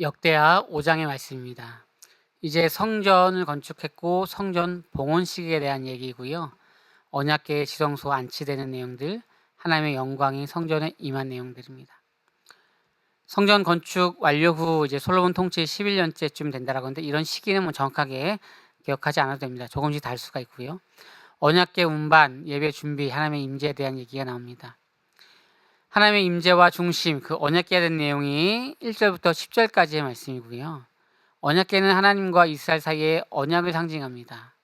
역대하 5장의 말씀입니다. 이제 성전을 건축했고 성전 봉헌식에 대한 얘기고요. 언약궤의 지성소 안치되는 내용들, 하나님의 영광이 성전에 임한 내용들입니다. 성전 건축 완료 후 이제 솔로몬 통치 11년째쯤 된다라고 하는데 이런 시기는 뭐 정확하게 기억하지 않아도 됩니다. 조금씩 다를 수가 있고요. 언약궤 운반, 예배 준비, 하나님의 임재에 대한 얘기가 나옵니다. 하나님의 임재와 중심, 그 언약궤에 대한 내용이 1절부터 10절까지의 말씀이고요. 언약궤는 하나님과 이스라엘 사이의 언약을 상징합니다.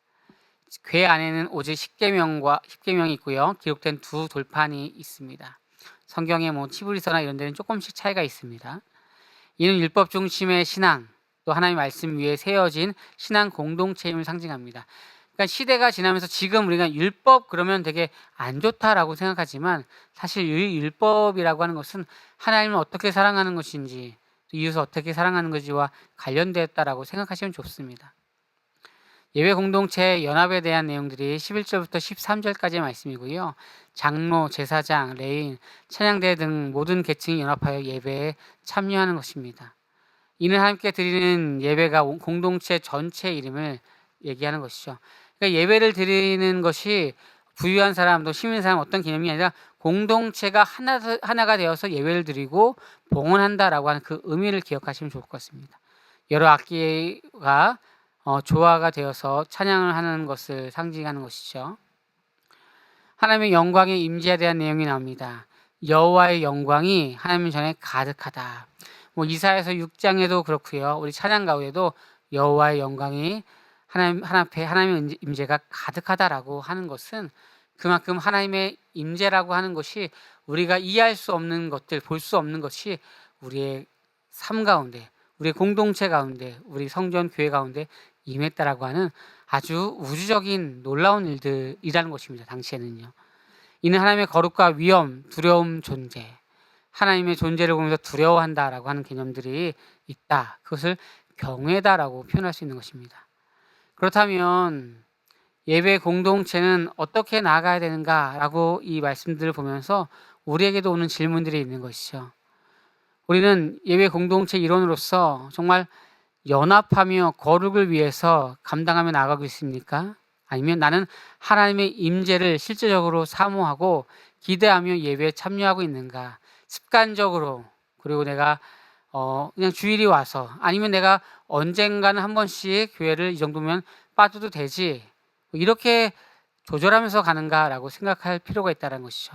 궤 안에는 오직 10계명과 10계명이 있고요. 기록된 두 돌판이 있습니다. 성경에 뭐 티브리서나 이런 데는 조금씩 차이가 있습니다. 이는 율법 중심의 신앙, 또 하나님의 말씀 위에 세워진 신앙 공동체임을 상징합니다. 그러니까 시대가 지나면서 지금 우리가 율법 그러면 되게 안 좋다라고 생각하지만 사실 이 율법이라고 하는 것은 하나님을 어떻게 사랑하는 것인지 이웃을 어떻게 사랑하는 것이와 관련되었다라고 생각하시면 좋습니다. 예배 공동체 연합에 대한 내용들이 11절부터 13절까지의 말씀이고요. 장로, 제사장, 레인, 찬양대 등 모든 계층이 연합하여 예배에 참여하는 것입니다. 이는 함께 드리는 예배가 공동체 전체 이름을 얘기하는 것이죠. 그러니까 예배를 드리는 것이 부유한 사람, 또 시민 사람 어떤 개념이 아니라 공동체가 하나, 하나가 되어서 예배를 드리고 봉헌한다라고 하는 그 의미를 기억하시면 좋을 것 같습니다. 여러 악기가 어, 조화가 되어서 찬양을 하는 것을 상징하는 것이죠. 하나님의 영광의 임재에 대한 내용이 나옵니다. 여호와의 영광이 하나님 전에 가득하다. 뭐 이사에서 6장에도 그렇고요. 우리 찬양 가운데도 여호와의 영광이 하나님 하나 앞에 하나님의 임재가 가득하다라고 하는 것은 그만큼 하나님의 임재라고 하는 것이 우리가 이해할 수 없는 것들, 볼 수 없는 것이 우리의 삶 가운데, 우리의 공동체 가운데, 우리 성전 교회 가운데 임했다라고 하는 아주 우주적인 놀라운 일들이라는 것입니다. 당시에는요. 이는 하나님의 거룩과 위엄, 두려움 존재, 하나님의 존재를 보면서 두려워한다라고 하는 개념들이 있다. 그것을 경외다라고 표현할 수 있는 것입니다. 그렇다면 예배 공동체는 어떻게 나아가야 되는가라고 이 말씀들을 보면서 우리에게도 오는 질문들이 있는 것이죠. 우리는 예배 공동체 일원으로서 정말 연합하며 거룩을 위해서 감당하며 나가고 있습니까? 아니면 나는 하나님의 임재를 실제적으로 사모하고 기대하며 예배에 참여하고 있는가? 습관적으로 그리고 내가 어 그냥 주일이 와서 아니면 내가 언젠가는 한 번씩 교회를 이 정도면 빠져도 되지 이렇게 조절하면서 가는가라고 생각할 필요가 있다는 것이죠.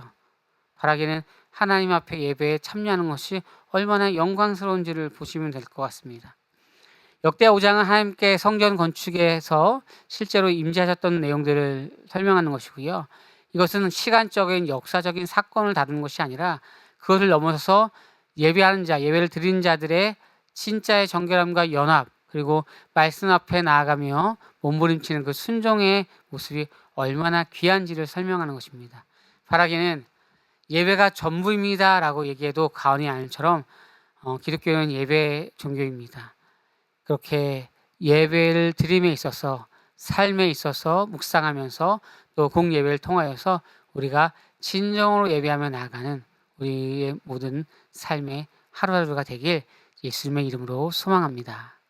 바라기는 하나님 앞에 예배에 참여하는 것이 얼마나 영광스러운지를 보시면 될 것 같습니다. 역대 5장은 하나님께 성전 건축에서 실제로 임재하셨던 내용들을 설명하는 것이고요. 이것은 시간적인 역사적인 사건을 다루는 것이 아니라 그것을 넘어서서 예배하는 자, 예배를 드리는 자들의 진짜의 정결함과 연합, 그리고 말씀 앞에 나아가며 몸부림치는 그 순종의 모습이 얼마나 귀한지를 설명하는 것입니다. 바라기는 예배가 전부입니다 라고 얘기해도 과언이 아닐처럼 어, 기독교는 예배 종교입니다. 그렇게 예배를 드림에 있어서 삶에 있어서 묵상하면서 또 공예배를 통하여서 우리가 진정으로 예배하며 나아가는 우리의 모든 삶의 하루하루가 되길 예수님의 이름으로 소망합니다.